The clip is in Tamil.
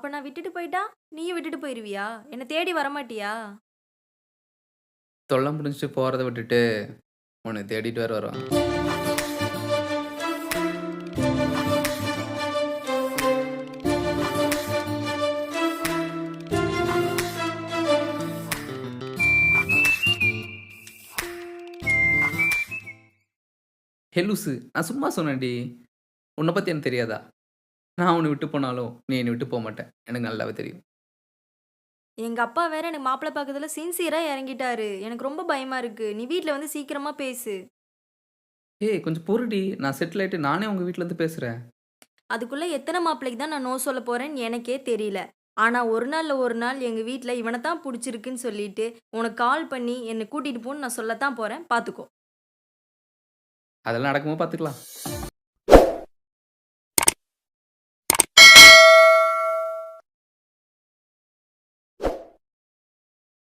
போயிட்டா நீயும் விட்டுட்டு போயிருவியா என்னை தேடி வரமாட்டியா தொல்லை முடிஞ்சுட்டு போறத விட்டுட்டு, உன்னை தேடிட்டு வேற வருவான். ஹெலுசு நான் சும்மா சொன்னேன்டி. உன்னை பற்றி எனக்கு தெரியாதா? நான் உன்ன விட்டு போனாலும், நீ என்னை விட்டு போமாட்ட. எனக்கு நல்லாவே தெரியும். எங்க அப்பா வேற எனக்கு மாப்பிள்ளை பார்க்கறதுல சின்சியரா இறங்கிட்டாரு. எனக்கு ரொம்ப பயமா இருக்கு. நீ வீட்ல வந்து சீக்கிரமா பேசு. ஏய் கொஞ்சம் பொறுடி. நான் செட்டில் ஆயிட்டு நானே உங்க வீட்ல இருந்து பேசுறேன். அதுக்குள்ள எத்தனை மாப்பிள்ளைக்கு தான் நான் நோ சொல்ல போறேன்னு எனக்கே தெரியல. ஆனா ஒரு நாள்ல ஒரு நாள் எங்க வீட்ல இவன தான் புடிச்சிருக்குன்னு சொல்லிட்டு, உனக்கு கால் பண்ணி என்ன கூட்டிட்டு போன்னு நான் சொல்லத்தான் போறேன். பார்த்துக்கோ. அதெல்லாம் நடக்கும்போது பார்த்துக்கலாம்.